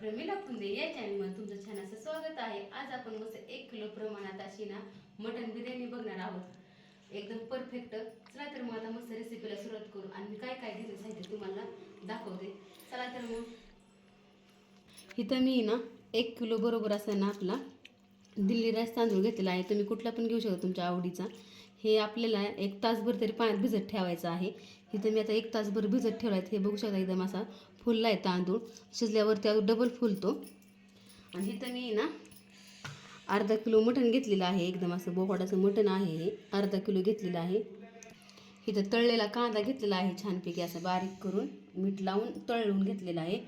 प्रमिला पुंदे या चॅनलमध्ये तुमचं छान असं स्वागत आहे. आज आपण मस्त एक किलो प्रमाणात अशी ना मटन बिर्याणी बघणार आहोत. एकदम परफेक्ट चला तर मग आता मस्त रेसिपीला सुरुवात करू आणि काय काय घेतलं साहित्य तुम्हाला दाखवते. चला तर मग. इथं मी ना एक किलो बरोबर असं ना आपला दिल्ली राईस तांदूळ घेतलेला आहे. तुम्ही कुठला पण घेऊ शकता तुमच्या आवडीचा. हे आपल्याला एक तासभर तरी पाण्यात भिजत ठेवायचं आहे. इथं मी आता एक तासभर भिजत ठेवला आहे हे बघू शकता एकदम असा फुलला आहे तांदूळ. शिजल्यावर त्यावर डबल फुलतो. आणि इथं मी ना अर्धा किलो मटण घेतलेलं आहे. एकदम असं बोकडाचं मटण आहे हे. अर्धा किलो घेतलेलं आहे. इथं तळलेला कांदा घेतलेला आहे छानपैकी असं बारीक करून. मीठ लावून तळून घेतलेला आहे.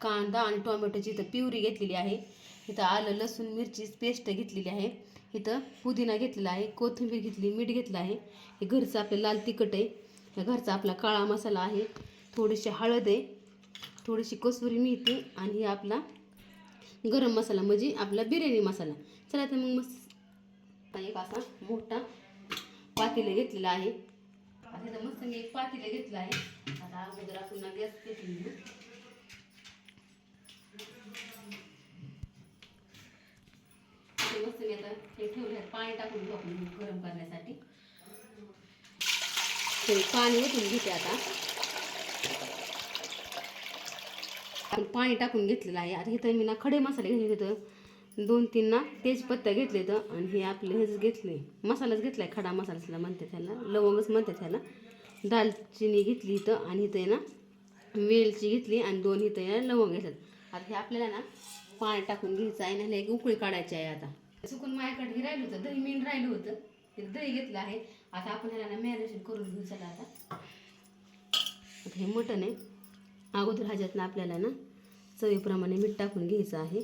कांदा आणि टोमॅटोची इथं प्युरी घेतलेली आहे. इथं आलं लसूण मिरची पेस्ट घेतलेली आहे. इथं पुदिना घेतलेला आहे. कोथिंबीर घेतली मीठ घेतलं आहे. हे घरचं आपलं लाल तिखट आहे. घरचा आपला काळा मसाला आहे. थोडीशी हळद आहे. थोडीशी कसुरी मेथी आणि आपला गरम मसाला म्हणजे आपला बिर्याणी मसाला. चला तर मग मस्त एक असा मोठा पातेलं घेतलेला आहे. आता मस्त मी एक पातेलं घेतलं आहे. आता अगोदर आपण गॅस पेटून मस्त मी आता हे ठेवलं पाणी टाकून घेऊ आपण गरम करण्यासाठी. पाणी ओतून घेते आता आपण पाणी टाकून घेतलेलं आहे. आता इथं मी ना खडे मसाले घेतले तिथं दोन तीन ना तेजपत्ता घेतले तर आणि हे आपले हेच घेतले. मसालाच घेतला आहे खडा मसाला म्हणते त्याला लवंगच म्हणते त्याला दालचिनी घेतली इथं आणि इथं आहे ना वेलची घेतली आणि दोन इथं आहे ना लवंग घेतल्यात आता हे आपल्याला ना पाणी टाकून घ्यायचं आहे ना एक उकळी काढायची आहे आता. चुकून माझ्याकडे हे राहिलं होतं दही मीन राहिलं होतं. ते दही घेतलं आहे. आता आपण ह्याला ना मॅरिनेशन करून घेऊ चला आता. आता हे मटण आहे. अगोदर ह्याच्यातनं आपल्याला ना चवीप्रमाणे मीठ टाकून घ्यायचं आहे.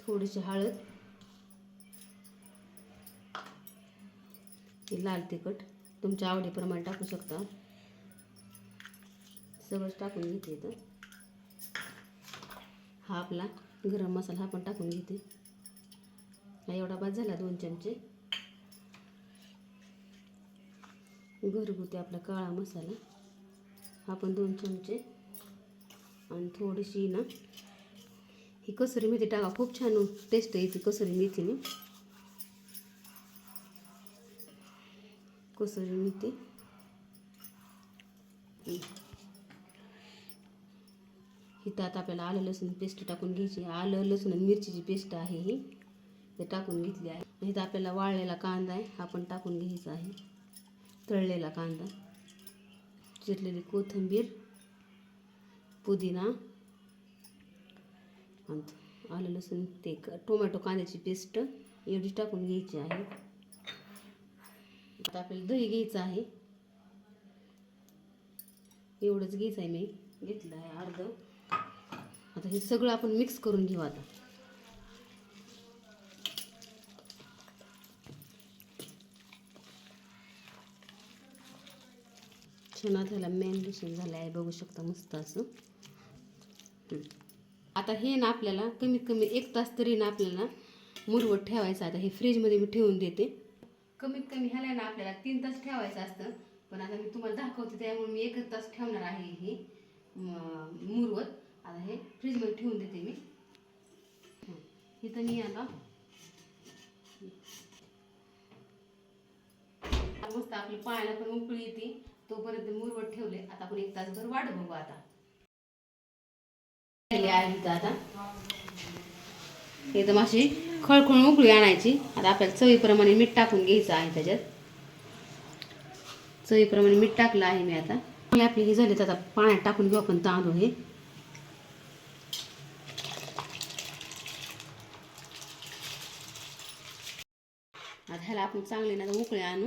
थोडीशी हळद. लाल तिखट तुमच्या आवडीप्रमाणे टाकू शकता. सगळंच टाकून घेते इथं. हा आपला गरम मसाला हा पण टाकून घेते. हा एवढा बाद झाला दोन चमचे. घरगुती आपला काळा मसाला. आपण दोन चमचे आणि थोडीशी ना ही कसुरी मेथी टाका. खूप छान टेस्ट येते कसुरी मेथीने. कसुरी मेथी. ही त्यात आपल्याला आलं लसूण पेस्ट टाकून घ्यायची. आलं लसूण आणि मिरचीची पेस्ट आहे ही. ते टाकून घेतली आहे. इथं आपल्याला वाळलेला कांदा आहे हा पण टाकून घ्यायचा आहे. तळलेला कांदा. चिरलेली कोथिंबीर पुदिना आणि आलं लसूण ते क- टोमॅटो कांद्याची पेस्ट एवढी टाकून घ्यायची आहे. आता आपल्याला दही घ्यायचं आहे. एवढंच घ्यायचं आहे मी. घेतलं आहे अर्ध. आता हे सगळं आपण मिक्स करून घेऊ आता. छान आता मेन मॅरिनेशन झालं आहे बघू शकता मस्त असं. आता हे ना आपल्याला कमीत कमी एक तास तरी ना आपल्याला मुरवत ठेवायचं आता हे फ्रीजमध्ये मी ठेवून देते. कमीत कमी ह्याला ना आपल्याला तीन तास ठेवायचं असतं. पण आता मी तुम्हाला दाखवते त्यामुळे मी एकच तास ठेवणार आहे हे मुरवत. आता हे फ्रीजमध्ये ठेवून देते मी. इथं मी आता मस्त आपली पाण्याला पण उकळी येते. तोपर्यंत मुरवत ठेवले. आता आपण एक तासभर वाट बघू आता. केली तर माशी आता. एकदम अशी खळखळून उकळी आणायची. आता आपल्याला चवीप्रमाणे मीठ टाकून घ्यायचं आहे त्याच्यात. चवीप्रमाणे मीठ टाकलं आहे मी आता. आपली हे झाले तर आता पाण्यात टाकून घेऊ आपण तांदूळ हे. आता ह्याला आपण चांगले ना उकळे आणू.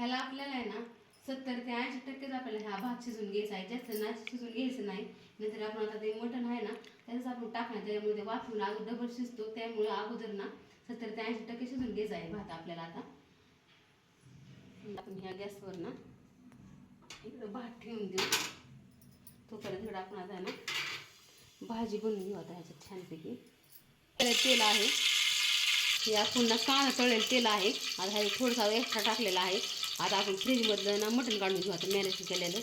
ह्याला आपल्याला आहे ना सत्तर ते ऐंशी टक्केच आपल्याला हा भात शिजून घ्यायचा आहे. जास्त ना शिजून घ्यायचं नाही. नंतर आपण आता ते मटण आहे ना त्याच आपण टाकणार त्याच्यामुळे ते वाफून अगोदर डबल शिजतो. त्यामुळे अगोदर ना सत्तर ते ऐंशी टक्के शिजून घ्यायचा आहे भात आपल्याला आता. आपण ह्या गॅसवर ना इकडं भात ठेवून देऊ. तोपर्यंत इकडं आपण आता ना भाजी बनवून घेऊ आता ह्याच्यात छानपैकी. तेल आहे. हे आपण ना काळं तळेल तेल आहे. आता ह्याच्यात थोडंसं एक्स्ट्रा टाकलेलं आहे. आता आपण फ्रीजमधलं ना मटण काढून घेऊ आता मॅरेज केलेलं.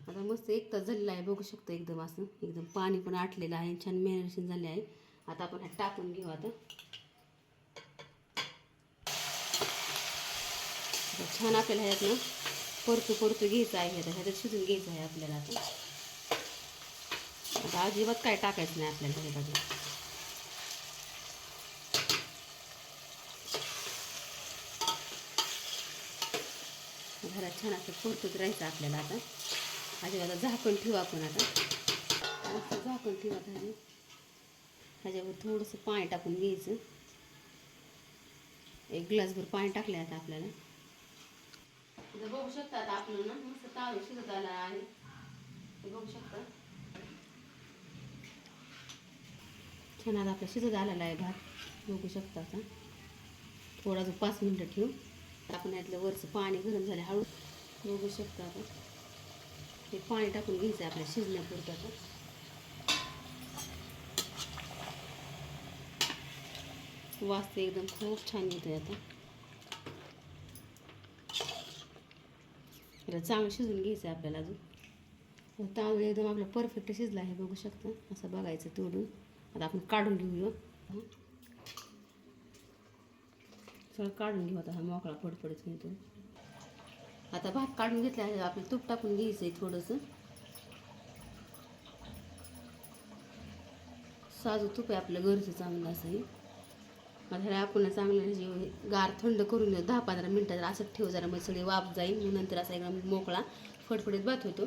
आता मस्त एक तास झालेला आहे बघू शकतो एकदम असं. एकदम पाणी पण आटलेलं आहे छान मॅरेशन झाले आहे. आता आपण हा टाकून घेऊ आता. छान आपल्याला ह्यातनं परतू परतू घ्यायचं आहे ह्याच्यात ह्याच्यात शिजून घ्यायचं आहे आपल्याला आता. आता अजिबात काय टाकायचं नाही आपल्याला हे अजून. घरात छान असं परतूच राहायचं आपल्याला आता. अजिबात झाकण ठेवू आपण आता. मस्त झाकण ठेवा आता ह्याच्यावर. थोडंसं पाणी टाकून घ्यायचं. एक ग्लासभर पाणी टाकलं आता आपल्याला. बघू शकता आता आपलं ना मस्त तावे शिजत आला आहे. बघू शकता. छान आता आपला शिजत आलेला आहे भात. बघू शकता आता. थोडा जो पाच मिनटं ठेवू. आपण यातलं वरचं पाणी गरम झालं हळू बघू शकता आता हे पाणी टाकून घ्यायचं आहे आपल्या शिजण्यापुरतं आता. वाचते एकदम खूप छान येतोय आता. त्याला चांगलं शिजून घ्यायचं आहे आपल्याला अजून. तांदूळ एकदम आपला परफेक्ट शिजला आहे बघू शकता. असं बघायचं तोडून. आता आपण काढून घेऊया. सगळं काढून घेऊ आता हा मोकळा फडफडीत मिळतो आता भात काढून घेतला आपलं तूप टाकून घ्यायचं आहे थोडंसं. साजू तूप आहे आपलं घरचं चांगलं असं आता ह्याला आपण चांगलं जे गार थंड करून घेऊ दहा पंधरा मिनटं असं ठेव जरा मग सगळे वाफ जाईल. मग नंतर असा एकदम मोकळा फडफडीत भात होतो.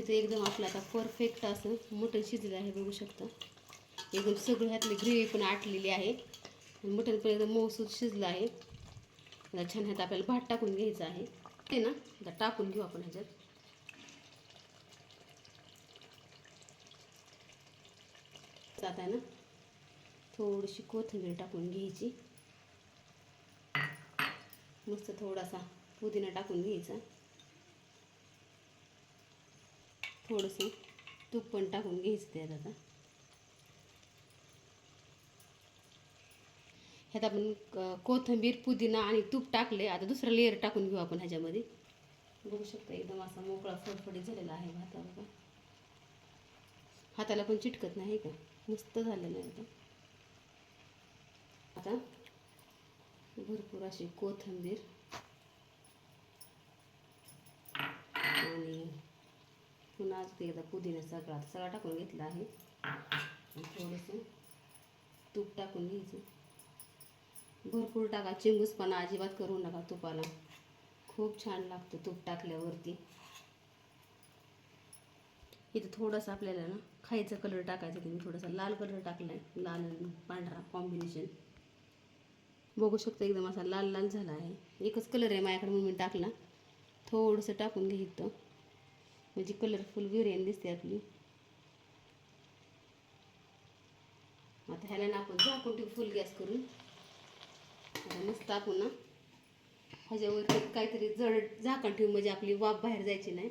इथं एकदम आपलं आता परफेक्ट असं मटण शिजलं आहे बघू शकता. एकदम सगळं ह्यातली ग्रेव्ही पण आटलेली आहे. मटण पण एकदम मऊसूद शिजलं आहे. आता छान ह्यात आपल्याला भात टाकून घ्यायचं आहे. ते ना आता टाकून घेऊ आपण ह्याच्यात. जात आहे ना थोडीशी कोथिंबीर टाकून घ्यायची. मस्त थोडासा पुदिना टाकून घ्यायचा. थोडंसं तूप पण टाकून घ्यायचं त्यात आता. ह्यात आपण क- कोथिंबीर पुदिना आणि तूप टाकले. आता दुसरा लेअर टाकून घेऊ आपण ह्याच्यामध्ये. बघू शकता एकदम असा मोकळा फडफडीत झालेला आहे भाताला बघा. हाताला पण चिटकत नाही का? मस्त झालेलं आहे आता आता भरपूर अशी कोथिंबीर आणि फक्त एकदा पुदिन्याचा सगळा सगळा टाकून घेतला आहे. आणि थोडंसं तूप टाकून घ्यायचं. भरपूर टाका. चिंगूसपणा अजिबात करू नका तुपाला. खूप छान लागतं तूप टाकल्यावरती. इथं थोडंसं आपल्याला ना खायचा कलर टाकायचा तुम्ही थोडासा लाल कलर टाकला आहे लाल आणि पांढरा कॉम्बिनेशन बघू शकता एकदम असा लाल लाल झाला आहे. एकच कलर आहे माझ्याकडे म्हणून मी टाकला. थोडंसं टाकून घ्यायचं म्हणजे कलरफुल बिर्याणी दिसते आपली. आता ह्याला ना आपण झाकून ठेवू फुल गॅस करून. आता मस्त आपण ना ह्याच्यावरती काहीतरी जड झाकण ठेवू म्हणजे आपली वाफ बाहेर जायची नाही.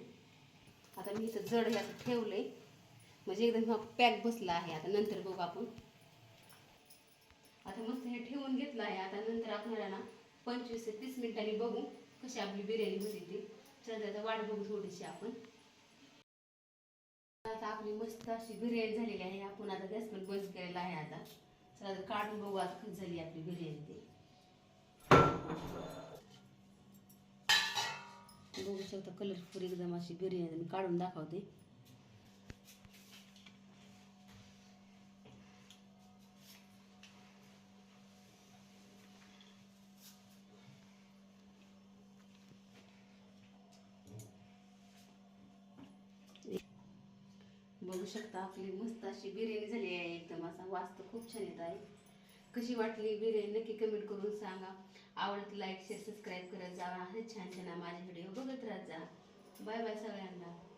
आता मी इथं जड ह्याचं ठेवलं ठेवलंय. म्हणजे एकदम हा पॅक बसला आहे. आता नंतर बघू आपण. आता मस्त हे ठेवून घेतलं आहे. आता नंतर आपल्याला ना पंचवीस ते तीस मिनिटांनी बघू कशी आपली बिर्याणी होती ती. चला आता वाट बघू थोडीशी आपण. आपली मस्त अशी बिर्याणी झालेली आहे. आपण आता गॅस पण बंद केलेला आहे आता. चला आता काढून बघू आता कशी झाली आपली बिर्याणी ती. बघू शकता कलरफुल एकदम अशी बिर्याणी मी काढून दाखवते. बघू शकता आपली मस्त अशी बिर्याणी झाली आहे. एकदम असा वास तर खूप छान येत आहे. कशी वाटली बिर्याणी? नक्की कमेंट करून सांगा. आवडत लाईक शेअर सबस्क्राईब करत जा असे छान छान माझे व्हिडिओ बघत राहत जा. बाय बाय सगळ्यांना.